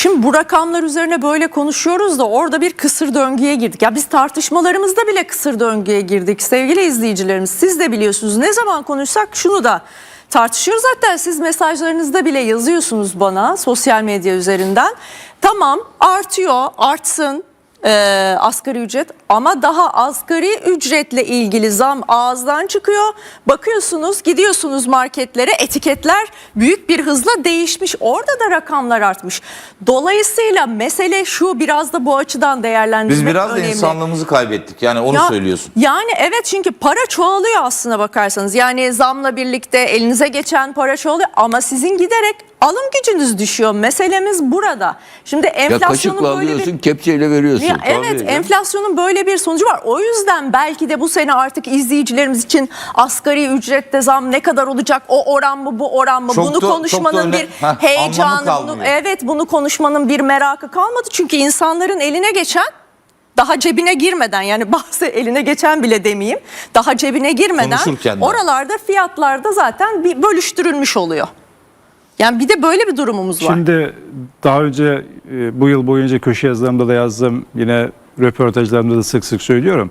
Şimdi bu rakamlar üzerine böyle konuşuyoruz da orada bir kısır döngüye girdik. Ya biz tartışmalarımızda bile kısır döngüye girdik sevgili izleyicilerimiz. Siz de biliyorsunuz ne zaman konuşsak şunu da tartışıyoruz. Hatta siz mesajlarınızda bile yazıyorsunuz bana sosyal medya üzerinden. Tamam artıyor artsın e, asgari ücret ama daha asgari ücretle ilgili zam ağızdan çıkıyor. Bakıyorsunuz gidiyorsunuz marketlere etiketler büyük bir hızla değişmiş. Orada da rakamlar artmış. Dolayısıyla mesele şu biraz da bu açıdan değerlendirmek Biz biraz da önemli. insanlığımızı kaybettik. Yani onu Ya- söylüyorsun. Yani evet çünkü para çoğalıyor aslına bakarsanız. Yani zamla birlikte elinize geçen para çoğalıyor ama sizin giderek alım gücünüz düşüyor. Meselemiz burada. Şimdi Ya enflasyonun kaşıkla böyle bir kepçeyle veriyorsun. ya evet canım. enflasyonun böyle bir sonucu var. O yüzden belki de bu sene artık izleyicilerimiz için asgari ücrette zam ne kadar olacak? O oran mı bu oran mı? Çok bunu da- konuşmanın bir Heh, heyecanı, bunu, evet bunu konuşmanın bir merakı kalmadı. Çünkü insanların eline geçen daha cebine girmeden yani bazı eline geçen bile demeyeyim. Daha cebine girmeden oralarda fiyatlarda zaten bir bölüştürülmüş oluyor. Yani bir de böyle bir durumumuz var. Şimdi daha önce e, bu yıl boyunca köşe yazılarımda da yazdım. Yine röportajlarımda da sık sık söylüyorum.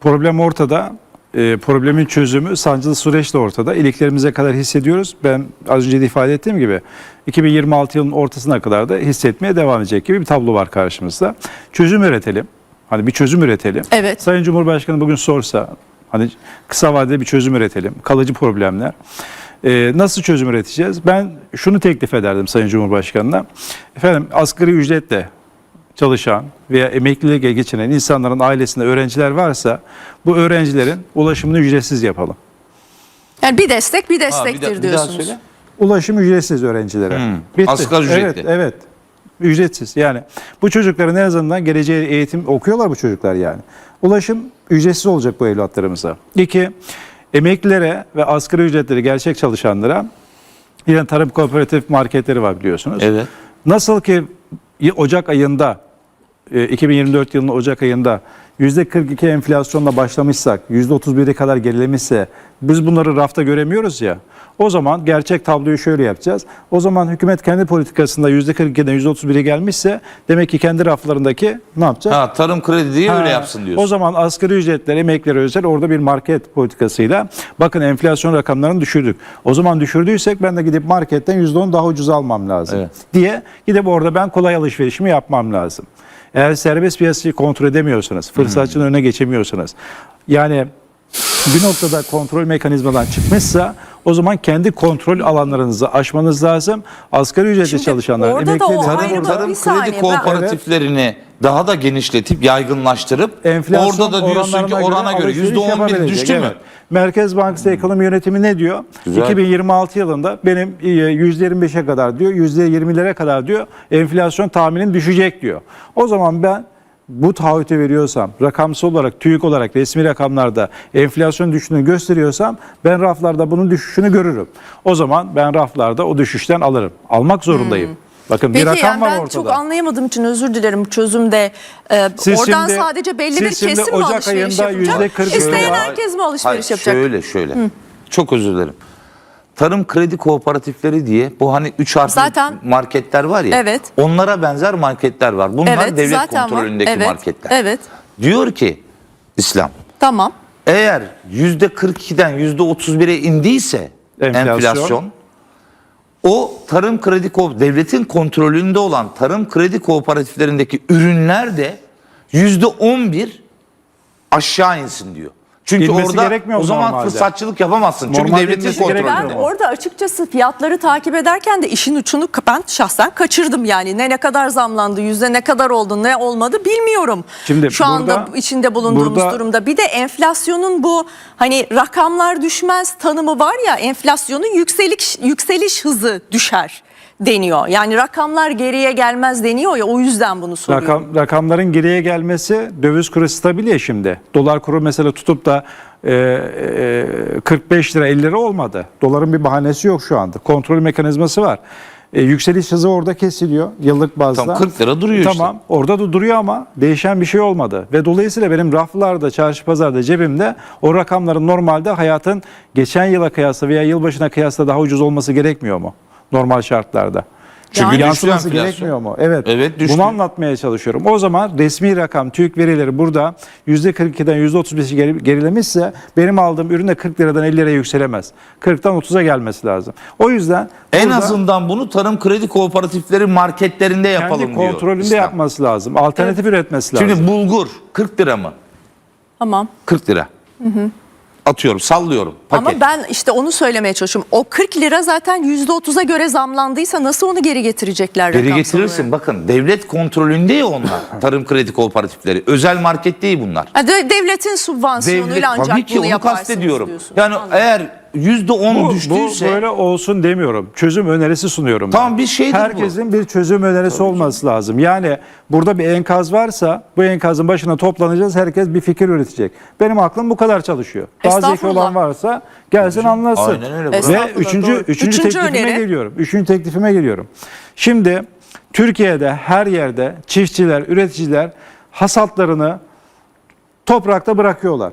Problem ortada. E, problemin çözümü sancılı süreç de ortada. İliklerimize kadar hissediyoruz. Ben az önce de ifade ettiğim gibi 2026 yılının ortasına kadar da hissetmeye devam edecek gibi bir tablo var karşımızda. Çözüm üretelim. Hani bir çözüm üretelim. Evet. Sayın Cumhurbaşkanı bugün sorsa hani kısa vadede bir çözüm üretelim. Kalıcı problemler. Ee, nasıl çözüm üreteceğiz? Ben şunu teklif ederdim Sayın Cumhurbaşkanı'na. Efendim asgari ücretle çalışan veya emekliliğe geçinen insanların ailesinde öğrenciler varsa bu öğrencilerin ulaşımını ücretsiz yapalım. Yani bir destek bir destektir bir, da- bir daha diyorsunuz. söyle. Ulaşım ücretsiz öğrencilere. Hmm. Asgari ücretli. Evet, evet. Ücretsiz. Yani bu çocukların en azından geleceğe eğitim okuyorlar bu çocuklar yani. Ulaşım ücretsiz olacak bu evlatlarımıza. İki, emeklilere ve asgari ücretleri gerçek çalışanlara yine tarım kooperatif marketleri var biliyorsunuz. Evet. Nasıl ki Ocak ayında e, 2024 yılının Ocak ayında %42 enflasyonla başlamışsak, %31'e kadar gerilemişse biz bunları rafta göremiyoruz ya. O zaman gerçek tabloyu şöyle yapacağız. O zaman hükümet kendi politikasında %42'den %31'e gelmişse demek ki kendi raflarındaki ne yapacak? Ha, tarım kredi diye öyle yapsın diyorsun. O zaman asgari ücretler, emeklilere özel orada bir market politikasıyla bakın enflasyon rakamlarını düşürdük. O zaman düşürdüysek ben de gidip marketten %10 daha ucuz almam lazım Evet. diye gidip orada ben kolay alışverişimi yapmam lazım. Eğer serbest piyasayı kontrol edemiyorsanız, fırsatçının önüne geçemiyorsanız yani bir noktada kontrol mekanizmadan çıkmışsa o zaman kendi kontrol alanlarınızı aşmanız lazım. Asgari ücretli Şimdi çalışanlar, orada da o emekli tarım, ayrımı- tarım bir saniye, kredi ben- kooperatiflerini daha da genişletip yaygınlaştırıp enflasyon orada da diyorsun ki oranlarına orana göre alışveriş %11 yapabilecek. düştü mü? Evet. Merkez Bankası Ekonomi Yönetimi ne diyor? Güzel. 2026 yılında benim e, %25'e kadar diyor, %20'lere kadar diyor enflasyon tahminin düşecek diyor. O zaman ben bu taahhütü veriyorsam, rakamsal olarak, TÜİK olarak resmi rakamlarda enflasyon düştüğünü gösteriyorsam ben raflarda bunun düşüşünü görürüm. O zaman ben raflarda o düşüşten alırım. Almak zorundayım. Bakın bir Hmm. Peki rakam yani var ben ortada. çok anlayamadığım için özür dilerim çözümde. Ee, Siz oradan şimdi- sadece belli bir kesim mi Ocak alışveriş ayında yapacak? yüzde kırk- İsteyen Şöyle- herkes mi alışveriş Hayır, yapacak? Şöyle şöyle. Çok özür dilerim. Tarım kredi kooperatifleri diye bu hani 3 harfli Zaten- marketler var ya. Evet. Onlara benzer marketler var. Bunlar Evet devlet var. kontrolündeki Evet, marketler. Evet Diyor ki İslam tamam. eğer %42'den %31'e indiyse Enflasyon. enflasyon, o tarım kredi ko devletin kontrolünde olan tarım kredi kooperatiflerindeki ürünler de %11 aşağı insin diyor. Çünkü İnmesi orada gerekmiyor o mu zaman normalde? fırsatçılık yapamazsın. Çünkü Normalde devletin inmesi gerekmiyor Ben mu? orada açıkçası fiyatları takip ederken de işin uçunu ben şahsen kaçırdım yani. Ne ne kadar zamlandı, yüzde ne kadar oldu, ne olmadı bilmiyorum. Şimdi Şu anda burada- içinde bulunduğumuz burada- durumda. Bir de enflasyonun bu hani rakamlar düşmez tanımı var ya enflasyonun yükseliş yükseliş hızı düşer deniyor. Yani rakamlar geriye gelmez deniyor ya o yüzden bunu soruyorum. Rakam, rakamların geriye gelmesi döviz kuru stabil ya şimdi. Dolar kuru mesela tutup da e, e, 45 lira 50 lira olmadı. Doların bir bahanesi yok şu anda. Kontrol mekanizması var. E, yükseliş hızı orada kesiliyor yıllık bazda. Tam 40 lira duruyor işte. Tamam orada da duruyor ama değişen bir şey olmadı. Ve dolayısıyla benim raflarda, çarşı pazarda cebimde o rakamların normalde hayatın geçen yıla kıyasla veya yılbaşına kıyasla daha ucuz olması gerekmiyor mu? Normal şartlarda. Çünkü Yani- Yansıması enflasyon. gerekmiyor mu? Evet. Evet, düştü. Bunu anlatmaya çalışıyorum. O zaman resmi rakam TÜİK verileri burada %42'den %35'i geri- gerilemişse benim aldığım ürün de 40 liradan 50 liraya yükselemez. 40'tan 30'a gelmesi lazım. O yüzden En burada azından bunu tarım kredi kooperatifleri marketlerinde yapalım kendi diyor. kontrolünde İslam. yapması lazım. Alternatif üretmesi lazım. Şimdi bulgur 40 lira mı? Tamam. 40 lira. Atıyorum, sallıyorum. Paket. Ama ben işte onu söylemeye çalışıyorum. O 40 lira zaten %30'a göre zamlandıysa nasıl onu geri getirecekler Geri getirirsin. olarak? Bakın devlet kontrolünde ya onlar. tarım kredi kooperatifleri. Özel market değil bunlar. Ha, de- devletin subvansiyonuyla Devlet, ancak tabii ki bunu onu yaparsınız kastediyorum. diyorsun. Yani Anladım. eğer yüzde on bu, düştüyse bu böyle olsun demiyorum. Çözüm önerisi sunuyorum. ben. Tamam, bir şeydir bu. Herkesin bir çözüm önerisi olması lazım. Yani burada bir enkaz varsa bu enkazın başına toplanacağız. Herkes bir fikir üretecek. Benim aklım bu kadar çalışıyor. Daha zeki olan varsa gelsin anlatsın. Aynen öyle, Ve üçüncü, doğru. üçüncü, Üçüncü teklifime öneri. geliyorum. Üçüncü teklifime geliyorum. Şimdi Türkiye'de her yerde çiftçiler, üreticiler hasatlarını toprakta bırakıyorlar.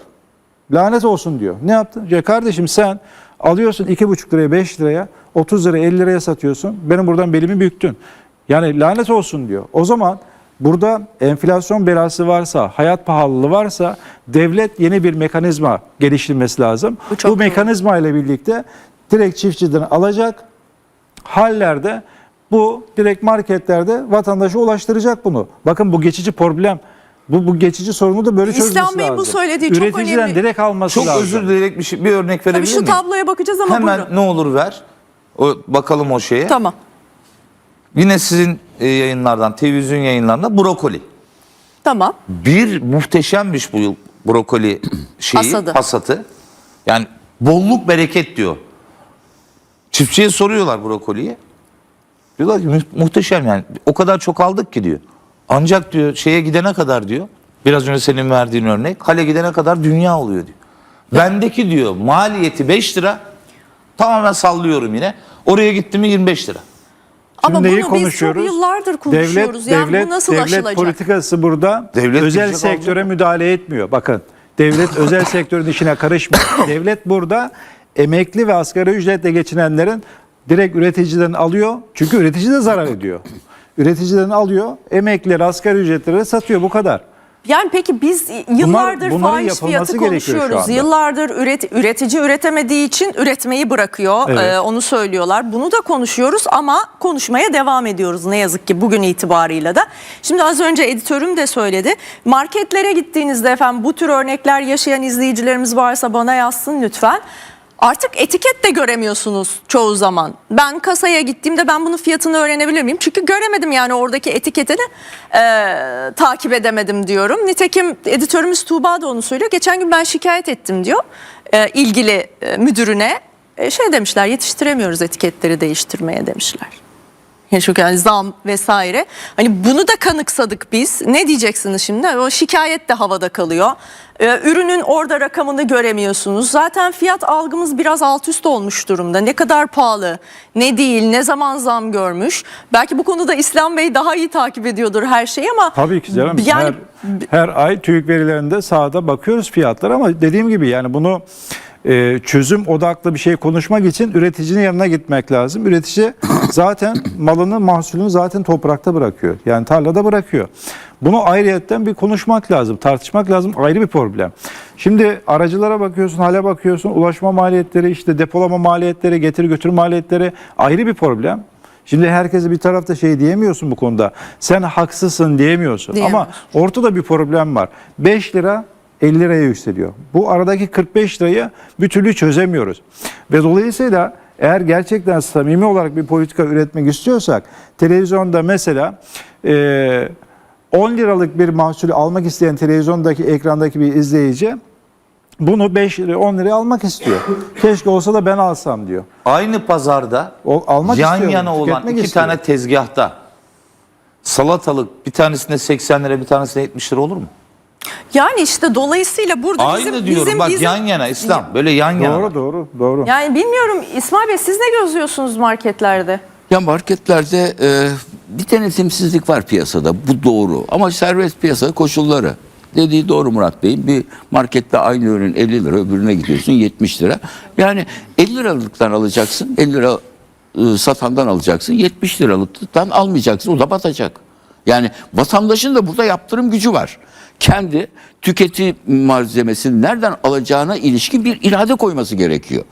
Lanet olsun diyor. Ne yaptın? Ya kardeşim sen alıyorsun 2,5 liraya 5 liraya 30 liraya 50 liraya satıyorsun. Benim buradan belimi büktün. Yani lanet olsun diyor. O zaman burada enflasyon belası varsa, hayat pahalılığı varsa devlet yeni bir mekanizma geliştirmesi lazım. Bu çok Bu mekanizma ile birlikte direkt çiftçiden alacak hallerde bu direkt marketlerde vatandaşa ulaştıracak bunu. Bakın bu geçici problem. Bu, bu geçici sorunu da böyle İslam çözmesi Bey'in lazım. bu söylediği çok Üreticiden önemli. direkt alması çok lazım. özür dileyerek bir, şey, bir örnek Tabii verebilir şu miyim? tabloya bakacağız ama Hemen buyurun. ne olur ver. O, bakalım o şeye. Tamam. Yine sizin e, yayınlardan, televizyon yayınlarında brokoli. Tamam. Bir muhteşemmiş bu yıl brokoli şeyi, Hasadı. hasatı. Yani bolluk bereket diyor. Çiftçiye soruyorlar brokoliyi. Diyorlar ki "Mu- muhteşem yani. O kadar çok aldık ki diyor. Ancak diyor şeye gidene kadar diyor. Biraz önce senin verdiğin örnek. Hale gidene kadar dünya oluyor diyor. Bendeki diyor maliyeti 5 lira. Tamamen sallıyorum yine. Oraya gitti mi 25 lira. Ama Şimdi neyi bunu biz çok konuşuyoruz? yıllardır konuşuyoruz. yani bu nasıl devlet aşılacak? politikası burada Devlet özel sektöre müdahale etmiyor. Bakın devlet özel sektörün işine karışmıyor. devlet burada emekli ve asgari ücretle geçinenlerin direkt üreticiden alıyor. Çünkü üretici de zarar ediyor. Üreticiden alıyor, emeklileri asgari ücretlere satıyor bu kadar. Yani peki biz yıllardır fahiş yapılması fiyatı konuşuyoruz. Yıllardır üret, üretici üretemediği için üretmeyi bırakıyor. Evet. Ee, onu söylüyorlar. Bunu da konuşuyoruz ama konuşmaya devam ediyoruz ne yazık ki bugün itibarıyla da. Şimdi az önce editörüm de söyledi. Marketlere gittiğinizde efendim bu tür örnekler yaşayan izleyicilerimiz varsa bana yazsın lütfen. Artık etiket de göremiyorsunuz çoğu zaman. Ben kasaya gittiğimde ben bunun fiyatını öğrenebilir miyim? Çünkü göremedim yani oradaki etiketini e, takip edemedim diyorum. Nitekim editörümüz Tuğba da onu söylüyor. Geçen gün ben şikayet ettim diyor e, ilgili e, müdürüne. E, şey demişler yetiştiremiyoruz etiketleri değiştirmeye demişler. Yani çünkü yani zam vesaire. Hani bunu da kanıksadık biz. Ne diyeceksiniz şimdi? O şikayet de havada kalıyor. Ee, ürünün orada rakamını göremiyorsunuz. Zaten fiyat algımız biraz alt üst olmuş durumda. Ne kadar pahalı, ne değil, ne zaman zam görmüş. Belki bu konuda İslam Bey daha iyi takip ediyordur her şeyi ama Tabii ki canım. Yani her, her ay TÜİK verilerinde sahada bakıyoruz fiyatlar ama dediğim gibi yani bunu e, çözüm odaklı bir şey konuşmak için üreticinin yanına gitmek lazım. Üretici zaten malını, mahsulünü zaten toprakta bırakıyor. Yani tarlada bırakıyor. Bunu ayrıyetten bir konuşmak lazım, tartışmak lazım. Ayrı bir problem. Şimdi aracılara bakıyorsun, hale bakıyorsun, ulaşma maliyetleri, işte depolama maliyetleri, getir götür maliyetleri ayrı bir problem. Şimdi herkese bir tarafta şey diyemiyorsun bu konuda. Sen haksızsın diyemiyorsun. Ama Diyemiyorsun. ortada bir problem var. 5 lira 50 liraya yükseliyor. Bu aradaki 45 lirayı bir türlü çözemiyoruz. Ve dolayısıyla eğer gerçekten samimi olarak bir politika üretmek istiyorsak televizyonda mesela eee 10 liralık bir mahsulü almak isteyen televizyondaki ekrandaki bir izleyici bunu 5 liraya 10 liraya almak istiyor. Keşke olsa da ben alsam diyor. Aynı pazarda O, almak yan yana olan iki istiyor. tane tezgahta salatalık bir tanesinde 80 lira bir tanesinde 70 lira olur mu? Yani işte dolayısıyla burada Aynı bizim, diyorum bizim, bak bizim- yan yana İslam böyle yan yana. Doğru doğru doğru. Yani bilmiyorum İsmail Bey siz ne gözlüyorsunuz marketlerde? Ya marketlerde e, bir denetimsizlik var piyasada. Bu doğru. Ama serbest piyasa koşulları. Dediği doğru Murat Bey'in. Bir markette aynı ürün 50 lira öbürüne gidiyorsun 70 lira. Yani 50 liralıktan alacaksın. 50 lira e, satandan alacaksın. 70 liralıktan almayacaksın. O da batacak. Yani vatandaşın da burada yaptırım gücü var. Kendi tüketim malzemesini nereden alacağına ilişkin bir irade koyması gerekiyor.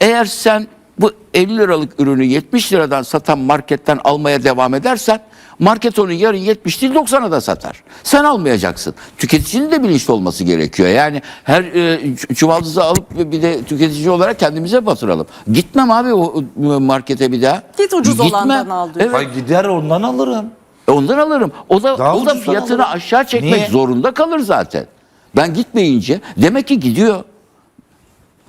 Eğer sen bu 50 liralık ürünü 70 liradan satan marketten almaya devam edersen market onu yarın 70 değil 90'a da satar. Sen almayacaksın. Tüketicinin de bilinçli olması gerekiyor. Yani her e, çuvaldızı alıp bir de tüketici olarak kendimize batıralım. Gitmem abi o markete bir daha. Git ucuz Gitmem. olandan al diyor. Evet. Ay gider ondan alırım. Ondan alırım. O da Daha o da ucuzdan fiyatını alırım. aşağı çekmek Niye? zorunda kalır zaten. Ben gitmeyince demek ki gidiyor.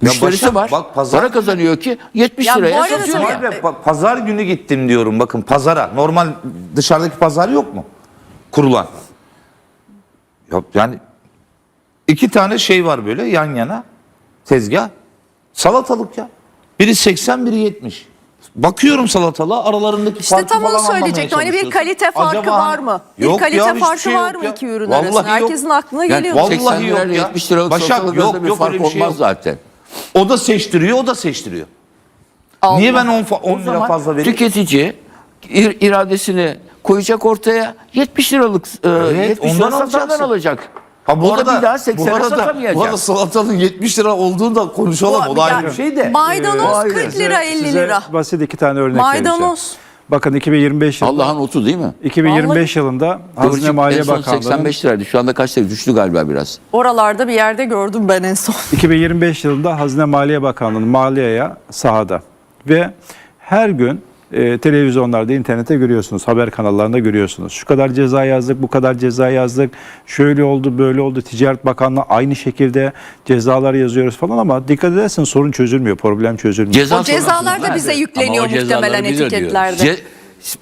Müşterisi Başak, var. bak pazar- Para kazanıyor ki 70 Ya bu liraya arada satıyor. tabii- pa- pazar günü gittim diyorum bakın pazara. Normal dışarıdaki pazar yok mu? Kurulan. Ya yani iki tane şey var böyle yan yana tezgah. Salatalık ya. Biri 80 biri 70. Bakıyorum salatalığa aralarındaki İşte farkı tam onu falan anlamaya söyleyecektim. Hani bir çalışıyorsun. kalite farkı Acaba var hani- mı? Bir Yok kalite ya, hiçbir farkı şey var yok mı ya. iki ürün Vallahi arasında? yok. Herkesin aklına Yani geliyor. vallahi 80 lira yok ya. 70 liralık Başak, salatalık yok, arasında bir yok, fark öyle bir şey olmaz yok. zaten. O da seçtiriyor o da seçtiriyor. Allah. Niye ben 10, O 10 lira zaman fazla vereyim? tüketici ir- iradesini koyacak ortaya 70 liralık e, Evet, 70 ondan lira satandan alacaksın. alacak. Ha bu arada, bir daha bu 80'e arada, satamayacak. bu arada salatanın 70 lira olduğunu da konuşalım. Bu- O da yani şey de. Maydanoz Hayır. 40 lira 50 Size lira. basit iki tane örnek vereceğim. Maydanoz. Bakın 2025 yılında, Allah'ın otu değil mi? 2025 yılında Hazine Maliye Bakanlığı'nın 85 liraydı. Şu anda kaç lira? Düştü galiba biraz. Oralarda bir yerde gördüm ben en son. 2025 yılında Hazine Maliye Bakanlığı'nın maliyeye sahada ve her gün e, televizyonlarda, internette görüyorsunuz, haber kanallarında görüyorsunuz. Şu kadar ceza yazdık, bu kadar ceza yazdık, şöyle oldu, böyle oldu. Ticaret Bakanlığı aynı şekilde cezalar yazıyoruz falan ama dikkat edersen sorun çözülmüyor, problem çözülmüyor. Ceza O cezalar da bize yükleniyor Ama o cezaları muhtemelen ödüyoruz. etiketlerde. Ce-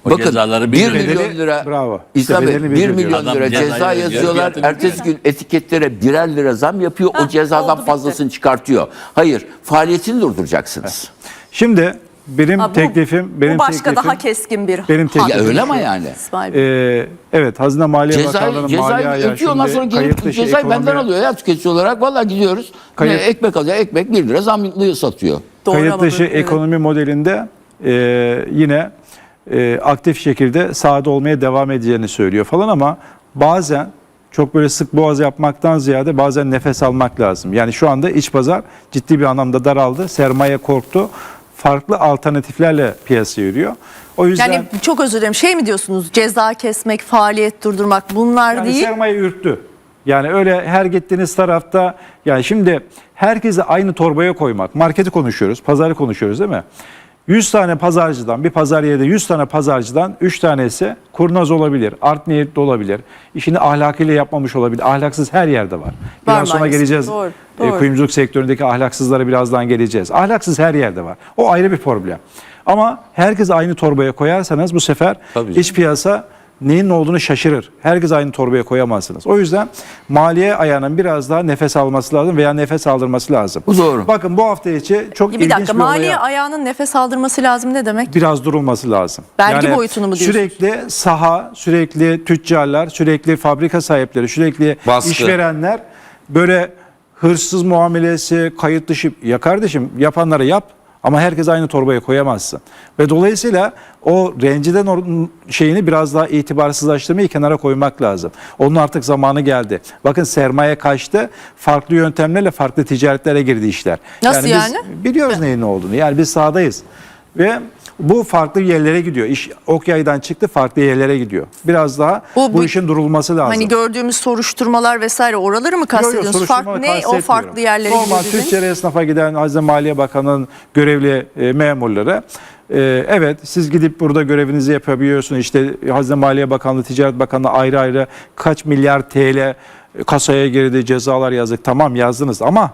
O Bakın cezaları 1 biz milyon lira Bravo. Bey, Bedelini biz 1 milyon lira Adam ceza ödüyor, yazıyorlar. fiyatını Ertesi gün etiketlere birer lira zam yapıyor. O cezadan oldu, bitti. fazlasını çıkartıyor. Hayır, faaliyetini durduracaksınız. Şimdi benim Ha, bu- teklifim, benim bu başka teklifim, daha keskin bir benim hak. teklifim- Ya öyle ama yani. İsmail Bey. e, evet Hazine Maliye Cezayı, Bakanlığı'nın cezayı maliye ayağı ödüyor ondan şimdi sonra kayıt gelip dışı cezayı benden alıyor ya tüketici olarak. Vallahi gidiyoruz. Kayıt- Ne, ekmek alıyor. Ekmek 1 lira zamlı satıyor. Doğru Kayıt ama dışı böyle- evet. ekonomi modelinde e, yine e, aktif şekilde sahada olmaya devam edeceğini söylüyor falan ama bazen çok böyle sık boğaz yapmaktan ziyade bazen nefes almak lazım. Yani şu anda iç pazar ciddi bir anlamda daraldı. Sermaye korktu. Farklı alternatiflerle piyasaya yürüyor. O yüzden Yani çok özür dilerim. Şey mi diyorsunuz? Ceza kesmek, faaliyet durdurmak bunlar Yani değil. sermaye ürktü. Yani öyle her gittiğiniz tarafta yani şimdi herkesi aynı torbaya koymak. Marketi konuşuyoruz, pazarı konuşuyoruz değil mi? 100 tane pazarcıdan, bir pazar yerinde 100 tane pazarcıdan 3 tanesi kurnaz olabilir, art niyetli olabilir, işini ahlakıyla yapmamış olabilir. Ahlaksız her yerde var. Biraz sonra maalesef. geleceğiz. Doğru, E, doğru. kuyumculuk sektöründeki ahlaksızlara birazdan geleceğiz. Ahlaksız her yerde var. O ayrı bir problem. Ama herkes aynı torbaya koyarsanız bu sefer Tabii iç piyasa neyin ne olduğunu şaşırır. Herkes aynı torbaya koyamazsınız. O yüzden maliye ayağının biraz daha nefes alması lazım veya nefes aldırması lazım. Bu doğru. Bakın bu hafta içi çok bir ilginç dakika bir maliye olaya ayağının nefes aldırması lazım ne demek? biraz durulması lazım. Vergi boyutunu mu diyorsunuz? Sürekli saha, sürekli tüccarlar, sürekli fabrika sahipleri, sürekli Baskı. işverenler böyle hırsız muamelesi, kayıt dışı ya kardeşim yapanları yap ama herkes aynı torbaya koyamazsın. Ve dolayısıyla o renciden şeyini biraz daha itibarsızlaştırmayı kenara koymak lazım. Onun artık zamanı geldi. Bakın sermaye kaçtı. Farklı yöntemlerle farklı ticaretlere girdi işler. Nasıl biz yani? biliyoruz neyin ne olduğunu. Yani biz sahadayız. Ve bu farklı yerlere gidiyor. İş ok yaydan çıktı farklı yerlere gidiyor. Biraz daha bu, Bu- işin durulması lazım. Hani gördüğümüz soruşturmalar vesaire oraları mı Yo, yo, kastediyorsunuz? soruşturma Fark ne o farklı yerlere Normal gidiyor tüccar esnafa giden Hazine Maliye Bakanı'nın görevli e, memurları e, evet siz gidip burada görevinizi yapabiliyorsunuz. İşte Hazine Maliye Bakanlığı, Ticaret Bakanlığı ayrı ayrı kaç milyar TL kasaya girdi, cezalar yazdık. Tamam yazdınız ama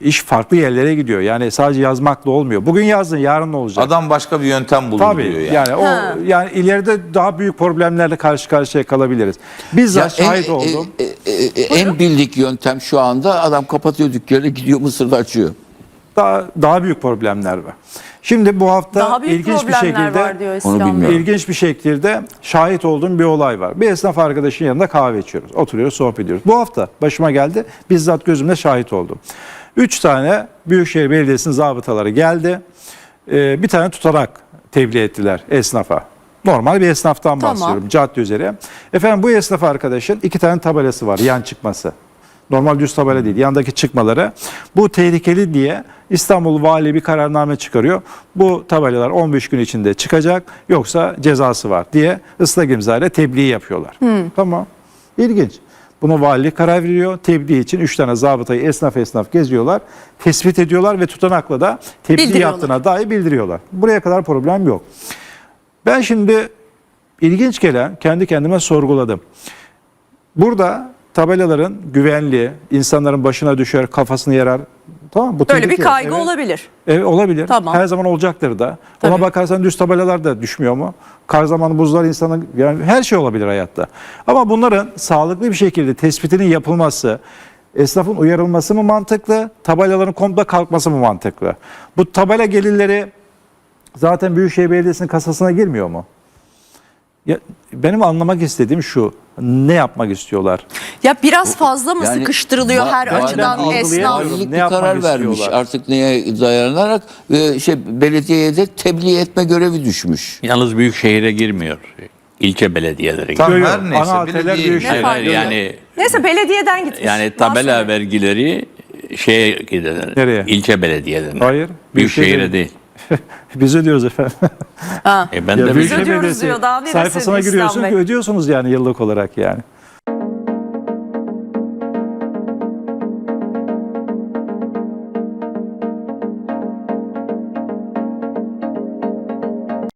iş farklı yerlere gidiyor. Yani sadece yazmakla olmuyor. Bugün yazdın, yarın ne olacak? Adam başka bir yöntem bulur Tabii diyor yani. yani o Ha. yani ileride daha büyük problemlerle karşı karşıya kalabiliriz. Bizzat Ya en- şahit oldum. e- e- e- en bildik yöntem şu anda adam kapatıyor dükkanı gidiyor Mısır'da açıyor. daha daha büyük problemler var. Şimdi bu hafta Daha büyük ilginç bir problemler şekilde var diyor Onu İslam Bey. bilmiyorum. ilginç bir şekilde şahit olduğum bir olay var. Bir esnaf arkadaşın yanında kahve içiyoruz. Oturuyoruz, sohbet ediyoruz. Bu hafta başıma geldi. Bizzat gözümle şahit oldum. Üç tane Büyükşehir Belediyesi'nin zabıtaları geldi. Ee, bir tane tutanak tebliğ ettiler esnafa. Normal bir esnaftan Tamam. bahsediyorum cadde üzeri. Efendim bu esnaf arkadaşın iki tane tabelası var yan çıkması. Normal düz tabela değil yandaki çıkmaları. Bu tehlikeli diye İstanbul Vali bir kararname çıkarıyor. Bu tabelalar 15 gün içinde çıkacak yoksa cezası var diye ıslak imza ile tebliğ yapıyorlar. Tamam. İlginç. Buna valilik karar veriyor. Tebliğ için 3 tane zabıtayı esnaf esnaf geziyorlar. Tespit ediyorlar ve tutanakla da tebliğ yaptığına dair bildiriyorlar. Buraya kadar problem yok. Ben şimdi ilginç gelen kendi kendime sorguladım. Burada tabelaların güvenliği, insanların başına düşer, kafasını yarar. Tamam bu Böyle bir kaygı Evet. olabilir. Evet olabilir. Tamam. Her zaman olacaktır da. Ona Tabii. bakarsan düz tabelalar da düşmüyor mu? Kar zamanı buzlar insanın yani her şey olabilir hayatta. Ama bunların sağlıklı bir şekilde tespitinin yapılması, esnafın uyarılması mı mantıklı, tabelaların komple kalkması mı mantıklı? Bu tabela gelirleri zaten Büyükşehir Belediyesi'nin kasasına girmiyor mu? Ya, benim anlamak istediğim şu. Ne yapmak istiyorlar? Ya biraz fazla mı Yani sıkıştırılıyor her açıdan ben esnaf? algılayamıyorum. Valilik Ne bir yapmak karar vermiş istiyorlar? artık neye dayanarak e, şey belediyeye de tebliğ etme görevi düşmüş. Yalnız büyük şehire girmiyor. İlçe belediyeleri Tamam Yok, her neyse. Ana arterler belediye- büyük Hayır, Ne hayır, yani Neyse belediyeden gitmiş. yani tabela vergileri şeye gider. Nereye? İlçe belediyelerine. Hayır, Büyük Büyükşehir şehire değil. Biz ödüyoruz efendim. E ben Ya de Büyükşehir ödüyoruz Belediyesi diyor, daha neresi sayfasına İslam giriyorsun Bey? ki ödüyorsunuz yani yıllık olarak yani.